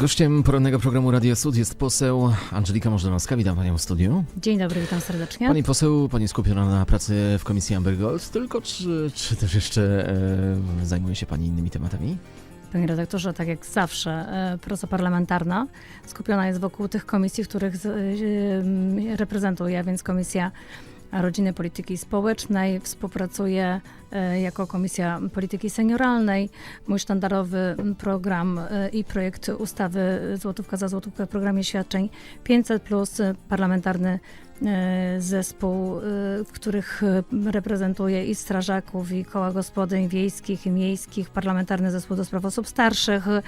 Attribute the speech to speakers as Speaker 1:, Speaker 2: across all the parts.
Speaker 1: Gościem porannego programu Radio Sud jest poseł Angelika Możdżanowska. Witam panią w studiu.
Speaker 2: Dzień dobry, witam serdecznie.
Speaker 1: Pani poseł, pani skupiona na pracy w Komisji Amber Gold, tylko czy, czy też jeszcze e, zajmuje się pani innymi tematami?
Speaker 2: Panie redaktorze, tak jak zawsze, e, praca parlamentarna skupiona jest wokół tych komisji, których z, e, reprezentuję, więc Komisja Rodziny Polityki Społecznej współpracuje e, jako Komisja Polityki Senioralnej. Mój sztandarowy program e, i projekt ustawy Złotówka za złotówkę w programie świadczeń 500 plus parlamentarny e, zespół, e, w których e, reprezentuję i strażaków, i koła gospodyń wiejskich i miejskich, parlamentarny zespół do spraw osób starszych. E,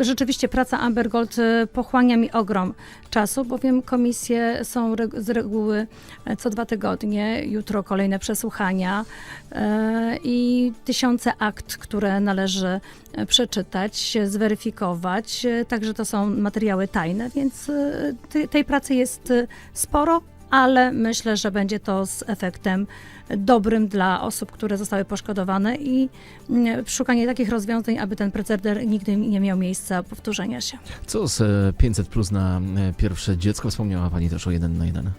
Speaker 2: Rzeczywiście praca Amber Gold e, pochłania mi ogrom czasu, bowiem komisje są z reguły e, co dwa tygodnie, jutro kolejne przesłuchania e, i tysiące akt, które należy e, przeczytać, zweryfikować. E, Także to są materiały tajne, więc e, tej pracy jest e, sporo, ale myślę, że będzie to z efektem dobrym dla osób, które zostały poszkodowane i mm, szukanie takich rozwiązań, aby ten preceder nigdy nie miał miejsca powtórzenia się.
Speaker 1: Co z e, 500 plus na e, pierwsze dziecko? Wspomniała pani też o jeden na jeden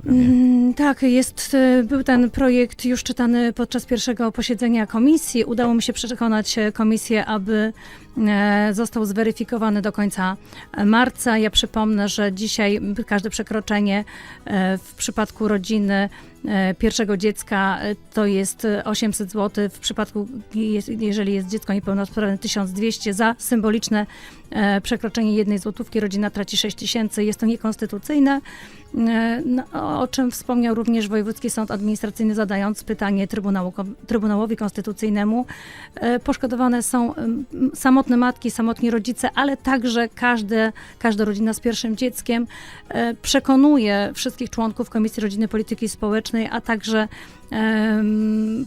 Speaker 1: programie.
Speaker 2: Mm, Tak, jest, y, był ten projekt już czytany podczas pierwszego posiedzenia komisji. Udało mi się przekonać e, komisję, aby e, został zweryfikowany do końca e, marca. Ja przypomnę, że dzisiaj każde przekroczenie w przypadku rodziny pierwszego dziecka to jest e, 800 zł, w przypadku jeżeli jest dziecko niepełnosprawne 1200 za symboliczne przekroczenie jednej złotówki rodzina traci 6 tysięcy. Jest to niekonstytucyjne. E, no, o- czym wspomniał również Wojewódzki Sąd Administracyjny, zadając pytanie Trybunału, Trybunałowi Konstytucyjnemu. E, Poszkodowane są samotne matki, samotni rodzice, ale także każde, każda rodzina z pierwszym dzieckiem. E, Przekonuje wszystkich członków Komisji Rodziny Polityki Społecznej, a także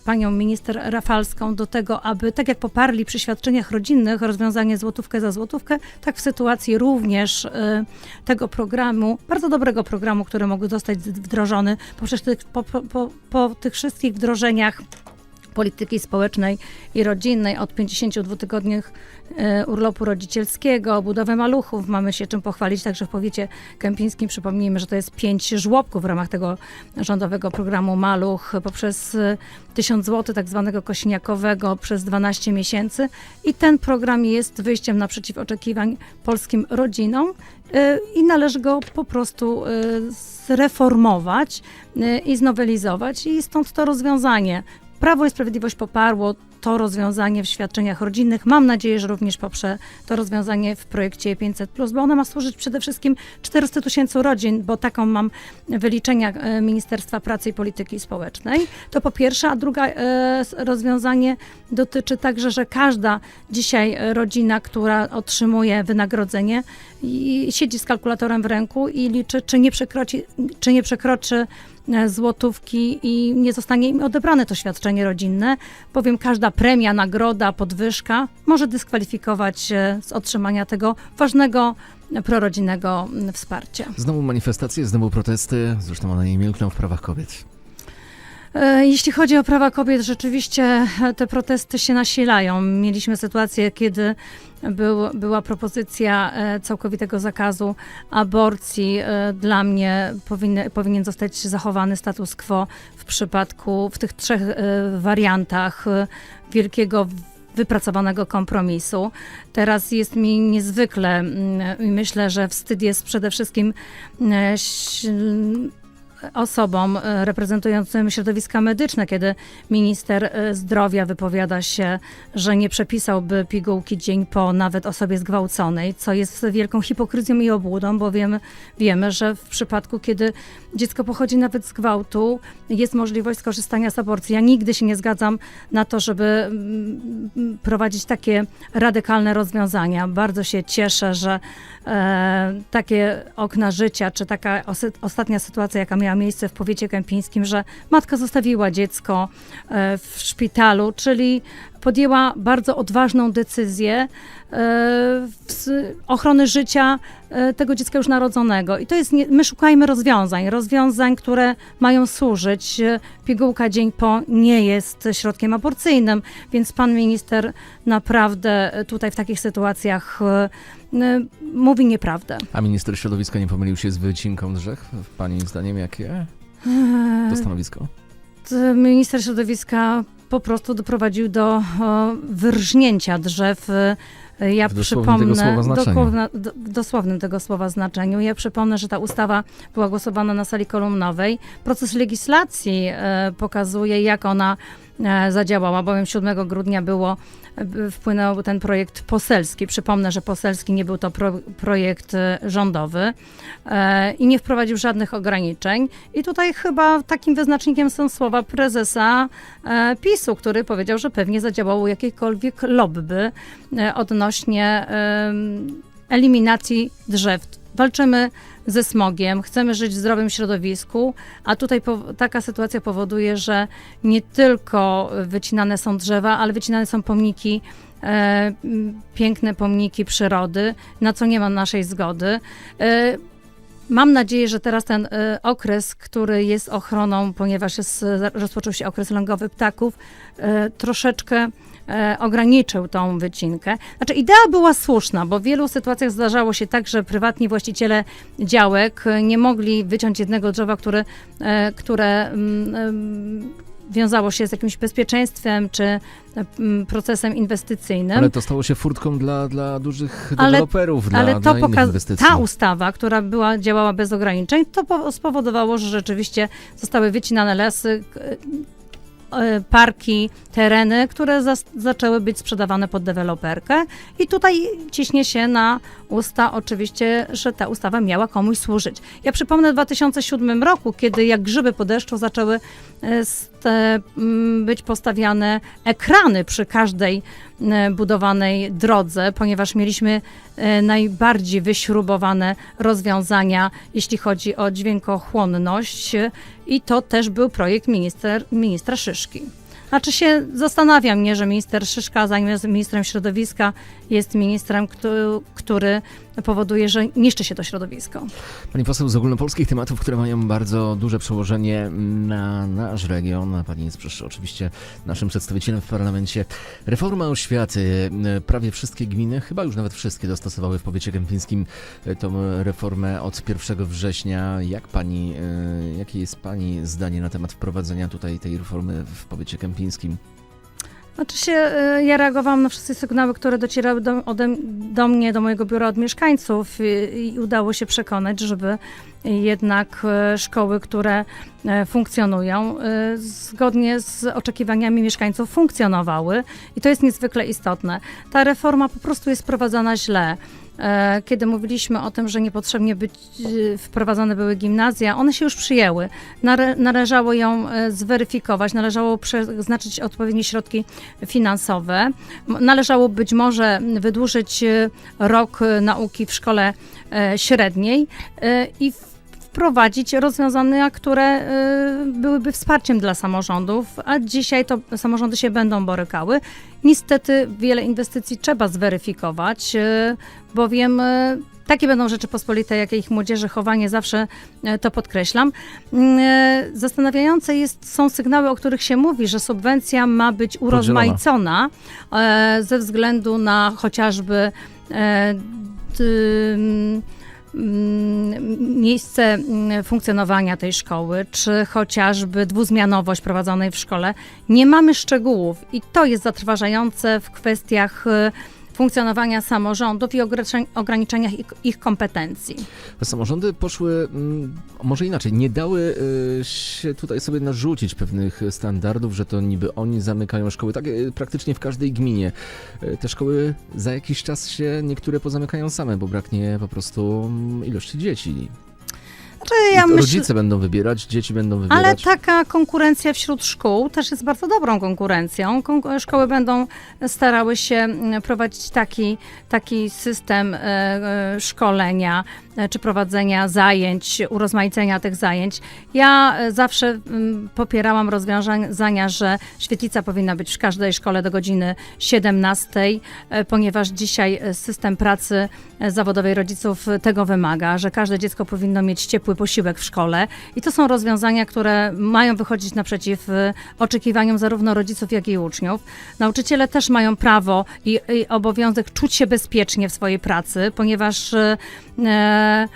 Speaker 2: panią minister Rafalską do tego, aby tak jak poparli przy świadczeniach rodzinnych rozwiązanie złotówkę za złotówkę, tak w sytuacji również e, tego programu, bardzo dobrego programu, który mógł zostać wdrożony poprzez tych, po, po, po tych wszystkich wdrożeniach polityki społecznej i rodzinnej od 52 tygodni e, urlopu rodzicielskiego, budowę maluchów. Mamy się czym pochwalić także w powiecie kępińskim. Przypomnijmy, że to jest pięć żłobków w ramach tego rządowego programu Maluch poprzez e, 1000 zł tak zwanego kośniakowego przez 12 miesięcy i ten program jest wyjściem naprzeciw oczekiwań polskim rodzinom e, i należy go po prostu e, zreformować e, i znowelizować i stąd to rozwiązanie. Prawo i Sprawiedliwość poparło to rozwiązanie w świadczeniach rodzinnych. Mam nadzieję, że również poprze to rozwiązanie w projekcie 500, bo ono ma służyć przede wszystkim 400 tysięcy rodzin, bo taką mam wyliczenia e, Ministerstwa Pracy i Polityki Społecznej. To po pierwsze, a druga e, s- rozwiązanie dotyczy także, że każda dzisiaj rodzina, która otrzymuje wynagrodzenie, siedzi z kalkulatorem w ręku i liczy, czy nie przekroczy, czy nie przekroczy złotówki i nie zostanie im odebrane to świadczenie rodzinne, bowiem każda premia, nagroda, podwyżka może dyskwalifikować e, z otrzymania tego ważnego e, prorodzinnego wsparcia.
Speaker 1: Znowu manifestacje, znowu protesty, zresztą one nie milkną w prawach kobiet.
Speaker 2: E, Jeśli chodzi o prawa kobiet, rzeczywiście e, te protesty się nasilają. Mieliśmy sytuację, kiedy był, była propozycja e, całkowitego zakazu aborcji. Dla mnie powinny, powinien zostać zachowany status quo w przypadku, w tych trzech wariantach wielkiego wypracowanego kompromisu. Teraz jest mi niezwykle mm, i myślę, że wstyd jest przede wszystkim mm, osobom e, reprezentującym środowiska medyczne, kiedy minister e, zdrowia wypowiada się, że nie przepisałby pigułki dzień po nawet osobie zgwałconej, co jest wielką hipokryzją i obłudą, bo wiemy, wiemy, że w przypadku, kiedy dziecko pochodzi nawet z gwałtu, jest możliwość skorzystania z aborcji. Ja nigdy się nie zgadzam na to, żeby mm, prowadzić takie radykalne rozwiązania. Bardzo się cieszę, że e, takie okna życia, czy taka ostatnia sytuacja, jaka miała miejsce w powiecie kępińskim, że matka zostawiła dziecko e, w szpitalu, czyli podjęła bardzo odważną decyzję e, ochrony życia e, tego dziecka już narodzonego. I to jest, nie, my szukajmy rozwiązań, rozwiązań, które mają służyć. E, Pigułka dzień po nie jest środkiem aborcyjnym, więc pan minister naprawdę tutaj w takich sytuacjach mówi nieprawdę.
Speaker 1: A minister środowiska nie pomylił się z wycinką drzew? Pani zdaniem jakie to stanowisko?
Speaker 2: Minister środowiska po prostu doprowadził do wyrżnięcia drzew. E, Ja
Speaker 1: W dosłownym
Speaker 2: przypomnę,
Speaker 1: tego słowa
Speaker 2: do, dosłownym tego słowa znaczeniu. Ja przypomnę, że ta ustawa była głosowana na sali kolumnowej. Proces legislacji e, pokazuje, jak ona zadziałała, bowiem 7 grudnia było, e, wpłynął ten projekt poselski. Przypomnę, że poselski nie był to pro, projekt e, rządowy e, i nie wprowadził żadnych ograniczeń. I tutaj chyba takim wyznacznikiem są słowa prezesa e, PiSu, który powiedział, że pewnie zadziałało jakiekolwiek lobby e, odnośnie eliminacji drzew. Walczymy ze smogiem, chcemy żyć w zdrowym środowisku, a tutaj taka sytuacja powoduje, że nie tylko wycinane są drzewa, ale wycinane są pomniki, e, piękne pomniki przyrody, na co nie ma naszej zgody. E, Mam nadzieję, że teraz ten e, okres, który jest ochroną, ponieważ jest, rozpoczął się okres lęgowy ptaków, e, troszeczkę e, ograniczył tą wycinkę. Znaczy idea była słuszna, bo w wielu sytuacjach zdarzało się tak, że prywatni właściciele działek nie mogli wyciąć jednego drzewa, które, e, które mm, wiązało się z jakimś bezpieczeństwem czy e, m, procesem inwestycyjnym.
Speaker 1: Ale to stało się furtką dla, dla dużych
Speaker 2: Ale-
Speaker 1: deweloperów, dla,
Speaker 2: Ale to
Speaker 1: dla innych inwestycji.
Speaker 2: ta ustawa, która była, działała bez ograniczeń, to po- spowodowało, że rzeczywiście zostały wycinane lesy, parki, tereny, które zas- zaczęły być sprzedawane pod deweloperkę. I tutaj ciśnie się na usta oczywiście, że ta ustawa miała komuś służyć. Ja przypomnę w 2007 roku, kiedy jak grzyby po deszczu zaczęły m, być postawiane ekrany przy każdej e, budowanej drodze, ponieważ mieliśmy e, najbardziej wyśrubowane rozwiązania, jeśli chodzi o dźwiękochłonność i to też był projekt minister, ministra Szyszki. Znaczy się zastanawiam mnie, że minister Szyszka zamiast ministrem środowiska jest ministrem, który, który powoduje, że niszczy się to środowisko.
Speaker 1: Pani poseł z ogólnopolskich tematów, które mają bardzo duże przełożenie na nasz region. Pani jest przecież oczywiście naszym przedstawicielem w parlamencie. Reforma oświaty. Prawie wszystkie gminy, chyba już nawet wszystkie, dostosowały w powiecie kępińskim e, tą reformę od 1 września. Jak pani, e, jakie jest pani zdanie na temat wprowadzenia tutaj tej reformy w powiecie kępińskim?
Speaker 2: Znaczy się, y, ja reagowałam na wszystkie sygnały, które docierały do, ode, do mnie, do mojego biura od mieszkańców y, i udało się przekonać, żeby jednak y, szkoły, które y, funkcjonują, zgodnie z oczekiwaniami mieszkańców funkcjonowały i to jest niezwykle istotne. Ta reforma po prostu jest prowadzona źle. E, Kiedy mówiliśmy o tym, że niepotrzebnie być, y, wprowadzone były gimnazja, one się już przyjęły. Nale, należało ją e, zweryfikować, należało przeznaczyć odpowiednie środki finansowe. Należało być może wydłużyć e, rok e, nauki w szkole e, średniej e, i w- wprowadzić rozwiązania, które e, byłyby wsparciem dla samorządów, a dzisiaj to samorządy się będą borykały. Niestety wiele inwestycji trzeba zweryfikować, e, bowiem e, takie będą Rzeczypospolite, jak ich młodzieży chowanie, zawsze to podkreślam. Zastanawiające jest, są sygnały, o których się mówi, że subwencja ma być urozmaicona e, ze względu na chociażby e, miejsce mm, funkcjonowania tej szkoły, czy chociażby dwuzmianowość prowadzonej w szkole. Nie mamy szczegółów i to jest zatrważające w kwestiach e, funkcjonowania samorządów i ograniczeniach ich, ich kompetencji.
Speaker 1: Samorządy poszły, mm, może inaczej, nie dały y, się tutaj sobie narzucić pewnych standardów, że to niby oni zamykają szkoły. Tak y, praktycznie w każdej gminie. Y, Te szkoły za jakiś czas się niektóre pozamykają same, bo braknie po prostu mm, ilości dzieci.
Speaker 2: Znaczy, ja myślę,
Speaker 1: Rodzice będą wybierać, dzieci będą wybierać.
Speaker 2: ale taka konkurencja wśród szkół też jest bardzo dobrą konkurencją. Kon- szkoły będą starały się prowadzić taki, taki system e, e, szkolenia czy prowadzenia zajęć, urozmaicenia tych zajęć. Ja e, zawsze mm, popierałam rozwiązania, że świetlica powinna być w każdej szkole do godziny 17, e, ponieważ dzisiaj e, system pracy e, zawodowej rodziców tego wymaga, że każde dziecko powinno mieć ciepły posiłek w szkole i to są rozwiązania, które mają wychodzić naprzeciw e, oczekiwaniom zarówno rodziców, jak i uczniów. Nauczyciele też mają prawo i, i obowiązek czuć się bezpiecznie w swojej pracy, ponieważ e, e,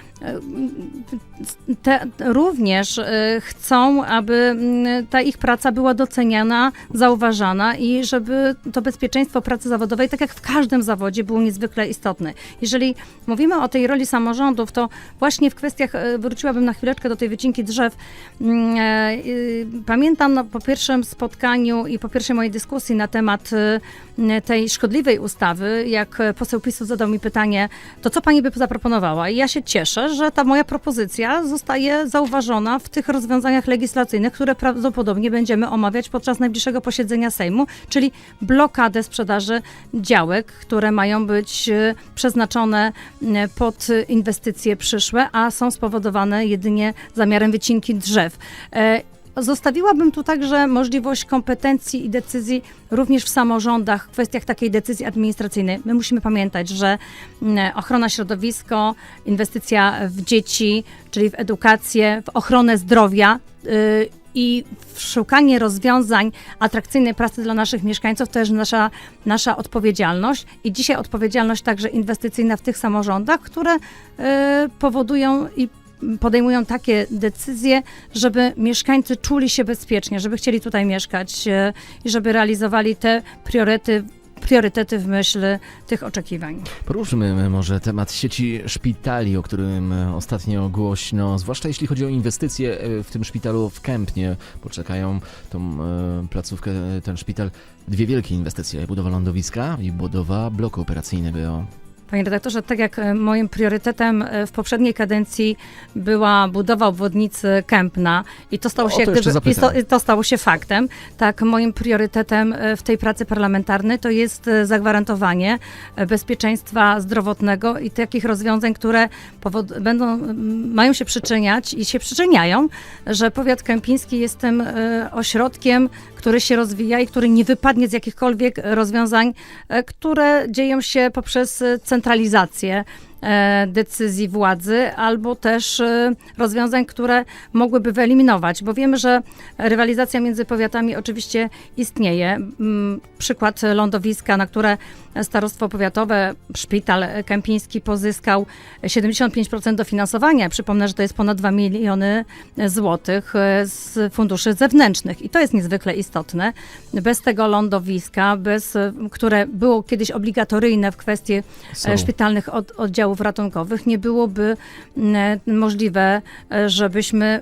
Speaker 2: te, również e, chcą, aby mm, ta ich praca była doceniana, zauważana i żeby to bezpieczeństwo pracy zawodowej, tak jak w każdym zawodzie, było niezwykle istotne. Jeżeli mówimy o tej roli samorządów, to właśnie w kwestiach, e, wróciłabym na chwileczkę do tej wycinki drzew. Mm, y, Pamiętam no, po pierwszym spotkaniu i po pierwszej mojej dyskusji na temat y, tej szkodliwej ustawy, jak poseł PiSu zadał mi pytanie, to co pani by zaproponowała? I ja się cieszę, że ta moja propozycja zostaje zauważona w tych rozwiązaniach legislacyjnych, które prawdopodobnie będziemy omawiać podczas najbliższego posiedzenia Sejmu, czyli blokadę sprzedaży działek, które mają być y, przeznaczone y, pod inwestycje przyszłe, a są spowodowane jedynie zamiarem wycinki drzew. Zostawiłabym tu także możliwość kompetencji i decyzji również w samorządach w kwestiach takiej decyzji administracyjnej. My musimy pamiętać, że mm, ochrona środowiska, inwestycja w dzieci, czyli w edukację, w ochronę zdrowia y, i szukanie rozwiązań atrakcyjnej pracy dla naszych mieszkańców to jest nasza, nasza odpowiedzialność i dzisiaj odpowiedzialność także inwestycyjna w tych samorządach, które y, powodują i podejmują takie decyzje, żeby mieszkańcy czuli się bezpiecznie, żeby chcieli tutaj mieszkać e, i żeby realizowali te priorytety, priorytety w myśl tych oczekiwań.
Speaker 1: Poruszmy może temat sieci szpitali, o którym ostatnio głośno, zwłaszcza jeśli chodzi o inwestycje e, w tym szpitalu w Kępnie. Poczekają tą e, placówkę, ten szpital, dwie wielkie inwestycje, budowa lądowiska i budowa bloku operacyjnego.
Speaker 2: Panie redaktorze, tak jak e, moim priorytetem e, w poprzedniej kadencji była budowa obwodnicy Kępna i to stało
Speaker 1: O
Speaker 2: się,
Speaker 1: to
Speaker 2: gdyby, to, to stało się faktem, tak moim priorytetem e, w tej pracy parlamentarnej to jest zagwarantowanie bezpieczeństwa zdrowotnego i takich rozwiązań, które będą, mają się przyczyniać i się przyczyniają, że powiat kępiński jest tym ośrodkiem, który się rozwija i który nie wypadnie z jakichkolwiek rozwiązań, które dzieją się poprzez e, centralizację decyzji władzy, albo też e, rozwiązań, które mogłyby wyeliminować, bo wiemy, że rywalizacja między powiatami oczywiście istnieje. Przykład lądowiska, na które Starostwo Powiatowe, Szpital Kępiński pozyskał 75% dofinansowania. Przypomnę, że to jest ponad 2 miliony złotych e, z funduszy zewnętrznych i to jest niezwykle istotne. Bez tego lądowiska, bez, e, które było kiedyś obligatoryjne w kwestii
Speaker 1: Są.
Speaker 2: e, szpitalnych od, oddziałów ratunkowych, nie byłoby m, e, możliwe, e, żebyśmy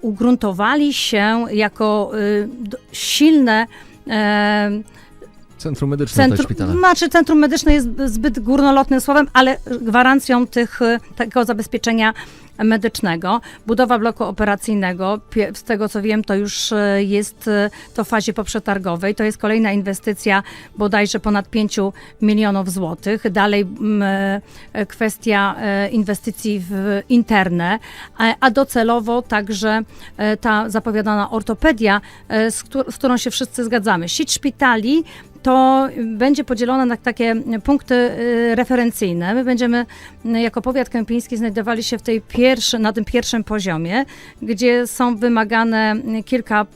Speaker 2: ugruntowali się jako y, silne e,
Speaker 1: Centrum medyczne szpitala.
Speaker 2: znaczy centrum medyczne jest zbyt górnolotnym słowem, ale gwarancją tych, y, tego zabezpieczenia medycznego. Budowa bloku operacyjnego, z tego co wiem, to już y, jest y, to w fazie poprzetargowej. To jest kolejna inwestycja bodajże ponad 5 milionów złotych. Dalej mm, kwestia inwestycji w interne, a- docelowo także ta zapowiadana ortopedia, z którą się wszyscy zgadzamy. Sieć szpitali to będzie podzielona na takie punkty y, referencyjne. My będziemy y, jako powiat kępiński znajdowali się w tej pierwszy, na tym pierwszym poziomie, gdzie są wymagane kilka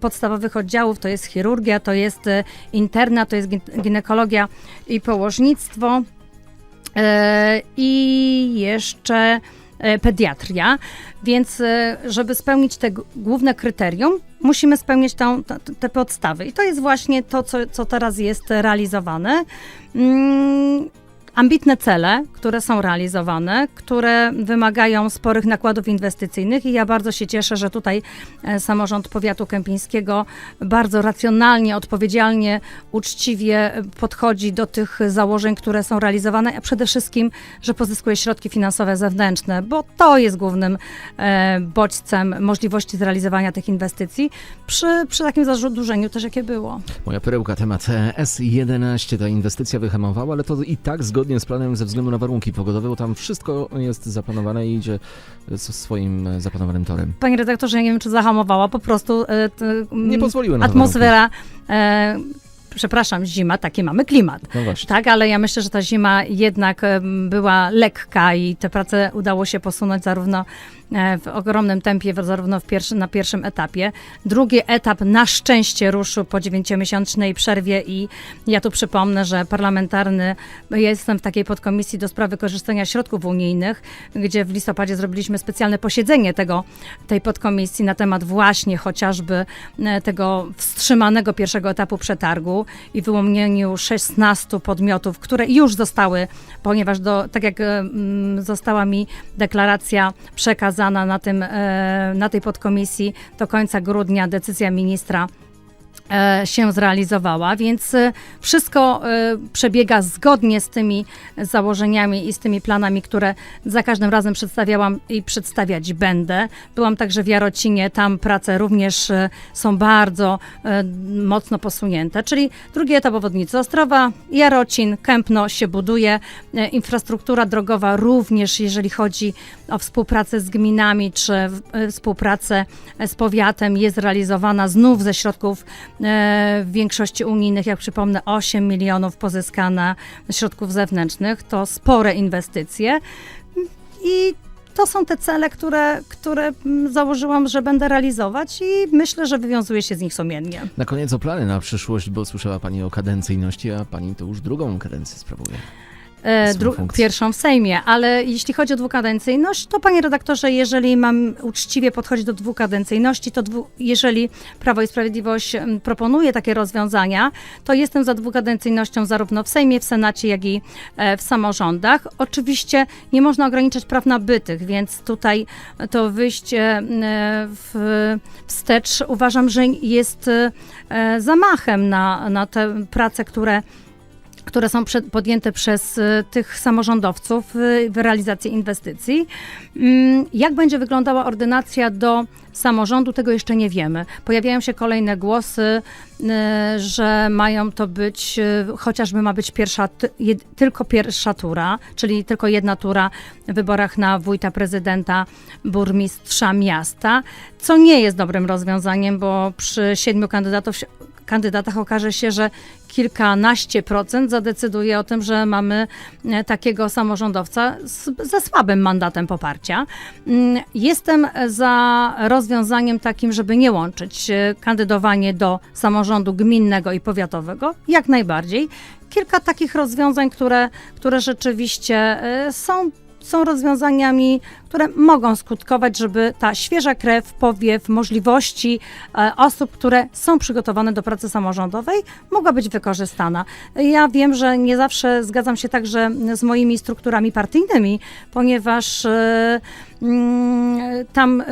Speaker 2: podstawowych oddziałów, to jest chirurgia, to jest y, interna, to jest gin- ginekologia i położnictwo i jeszcze pediatria. Więc e, żeby spełnić te główne kryterium, musimy spełnić tą, te, te podstawy. I to jest właśnie to, co, co teraz jest realizowane. Mm, ambitne cele, które są realizowane, które wymagają sporych nakładów inwestycyjnych i ja bardzo się cieszę, że tutaj e, samorząd powiatu kępińskiego bardzo racjonalnie, odpowiedzialnie, uczciwie e, podchodzi do tych założeń, które są realizowane, a przede wszystkim, że pozyskuje środki finansowe zewnętrzne, bo to jest głównym e, bodźcem możliwości zrealizowania tych inwestycji przy, przy takim zadłużeniu też, jakie było.
Speaker 1: Moja perełka, temat e, S11, ta inwestycja wyhamowała, ale to i tak zgodnie z planem ze względu na warunki pogodowe, bo tam wszystko jest zaplanowane i idzie swoim zaplanowanym torem.
Speaker 2: Panie redaktorze, ja nie wiem, czy zahamowała, po prostu e, t,
Speaker 1: Nie
Speaker 2: mm,
Speaker 1: pozwoliły na
Speaker 2: atmosfera, e, przepraszam, zima, taki mamy klimat.
Speaker 1: No właśnie.
Speaker 2: Tak, ale ja myślę, że ta zima jednak była lekka i te prace udało się posunąć zarówno w ogromnym tempie, zarówno pierwszy, na pierwszym etapie. Drugi etap na szczęście ruszył po dziewięciomiesięcznej przerwie i ja tu przypomnę, że parlamentarny, ja jestem w takiej podkomisji do spraw wykorzystania środków unijnych, gdzie w listopadzie zrobiliśmy specjalne posiedzenie tego, tej podkomisji na temat właśnie chociażby e, tego wstrzymanego pierwszego etapu przetargu i wyłonieniu 16 podmiotów, które już zostały, ponieważ do, tak jak e, mm, została mi deklaracja przekazana na, tym, e, na tej podkomisji do końca grudnia, decyzja ministra się zrealizowała, więc e, wszystko e, przebiega zgodnie z tymi założeniami i z tymi planami, które za każdym razem przedstawiałam i przedstawiać będę. Byłam także w Jarocinie, tam prace również e, są bardzo e, mocno posunięte, czyli drugi etap obwodnicy Ostrowa, Jarocin, Kępno się buduje, e, infrastruktura drogowa również, jeżeli chodzi o współpracę z gminami czy e, współpracę z powiatem jest realizowana znów ze środków e, w większości unijnych, jak przypomnę 8 milionów pozyskane środków zewnętrznych, to spore inwestycje i to są te cele, które, które mm, założyłam, że będę realizować i myślę, że wywiązuję się z nich sumiennie.
Speaker 1: Na koniec o plany na przyszłość, bo słyszała Pani o kadencyjności, a Pani to już drugą kadencję sprawuje.
Speaker 2: E, dru- pierwszą w Sejmie, ale jeśli chodzi o dwukadencyjność, to panie redaktorze, jeżeli mam uczciwie podchodzić do dwukadencyjności, to dwu- jeżeli Prawo i Sprawiedliwość proponuje takie rozwiązania, to jestem za dwukadencyjnością zarówno w Sejmie, w Senacie, jak i e, w samorządach. Oczywiście nie można ograniczać praw nabytych, więc tutaj to wyjście e, w, wstecz uważam, że jest zamachem na, na te prace, które które są podjęte przez y, tych samorządowców y, w realizacji inwestycji. Mm, Jak będzie wyglądała ordynacja do samorządu, tego jeszcze nie wiemy. Pojawiają się kolejne głosy, y, że mają to być, chociażby ma być pierwsza, tylko pierwsza tura, czyli tylko jedna tura w wyborach na wójta, prezydenta, burmistrza miasta, co nie jest dobrym rozwiązaniem, bo przy siedmiu kandydatów, kandydatach okaże się, że kilkanaście procent zadecyduje o tym, że mamy e, takiego samorządowca z, ze słabym mandatem poparcia. Mm, Jestem za rozwiązaniem takim, żeby nie łączyć e, kandydowanie do samorządu gminnego i powiatowego, jak najbardziej. Kilka takich rozwiązań, które, które rzeczywiście e, są są rozwiązaniami, które mogą skutkować, żeby ta świeża krew, powiew, możliwości e, osób, które są przygotowane do pracy samorządowej, mogła być wykorzystana. Ja wiem, że nie zawsze zgadzam się także z moimi strukturami partyjnymi, ponieważ e, mm, tam,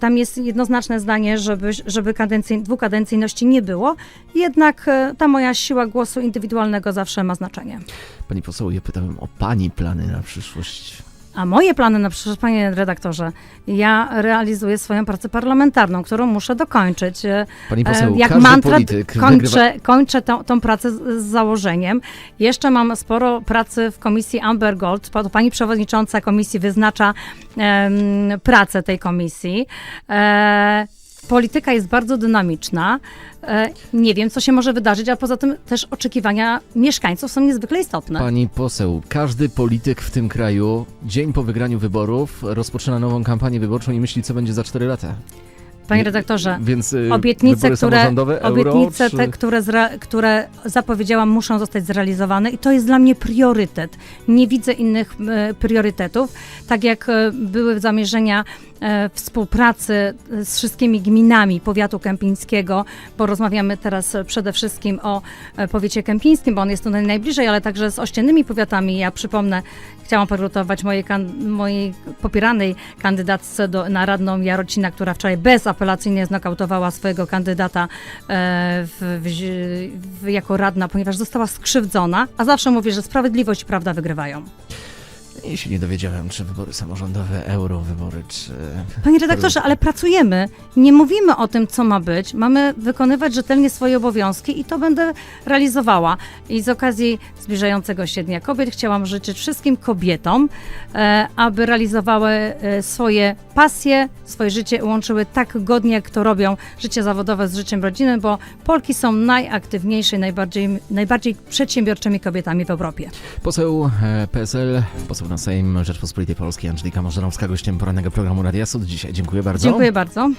Speaker 2: tam jest jednoznaczne zdanie, żeby, żeby kadencji, dwukadencyjności nie było, jednak e, ta moja siła głosu indywidualnego zawsze ma znaczenie.
Speaker 1: Pani poseł, ja pytałem o Pani plany na przyszłość.
Speaker 2: A moje plany na przyszłość, panie redaktorze, ja realizuję swoją pracę parlamentarną, którą muszę dokończyć. E,
Speaker 1: Pani poseł,
Speaker 2: Jak
Speaker 1: każdy
Speaker 2: mantra
Speaker 1: polityk wygrywa...
Speaker 2: kończę, kończę tą, tą pracę z, założeniem. Jeszcze mam sporo pracy w komisji Amber Gold. Pa- Pani przewodnicząca komisji wyznacza em, pracę tej komisji. E, polityka jest bardzo dynamiczna. E, nie wiem, co się może wydarzyć, a poza tym też oczekiwania mieszkańców są niezwykle istotne.
Speaker 1: Pani poseł, każdy polityk w tym kraju dzień po wygraniu wyborów rozpoczyna nową kampanię wyborczą i myśli, co będzie za 4 lata.
Speaker 2: Panie redaktorze,
Speaker 1: Więc y,
Speaker 2: Obietnice, które,
Speaker 1: samorządowe, euro,
Speaker 2: obietnice
Speaker 1: czy...
Speaker 2: te, które, zre, które zapowiedziałam, muszą zostać zrealizowane i to jest dla mnie priorytet. Nie widzę innych e, priorytetów. Tak jak e, były zamierzenia współpracy e, z wszystkimi gminami powiatu kępińskiego, bo rozmawiamy teraz e, przede wszystkim o e, powiecie kępińskim, bo on jest tutaj najbliżej, ale także z ościennymi powiatami. Ja przypomnę, chciałam pogratulować mojej, kan- mojej popieranej kandydatce do, na radną Jarocina, która wczoraj bezapelacyjnie znokautowała swojego kandydata e, w, w, w, jako radna, ponieważ została skrzywdzona, a zawsze mówię, że sprawiedliwość i prawda wygrywają.
Speaker 1: Ja się nie dowiedziałem, czy wybory samorządowe, euro, wybory, czy...
Speaker 2: Panie redaktorze, ale pracujemy. Nie mówimy o tym, co ma być. Mamy wykonywać rzetelnie swoje obowiązki i to będę realizowała. I z okazji zbliżającego się Dnia Kobiet chciałam życzyć wszystkim kobietom, e, aby realizowały e, swoje pasje, swoje życie łączyły tak godnie, jak to robią życie zawodowe z życiem rodzinnym, bo Polki są najaktywniejsze, najbardziej, najbardziej przedsiębiorczymi kobietami w Europie.
Speaker 1: Poseł e, PSL, poseł na Sejm Rzeczpospolitej Polskiej Angelika Możdżanowska, gościem porannego programu Radia Sud dzisiaj. Dziękuję bardzo.
Speaker 2: Dziękuję bardzo.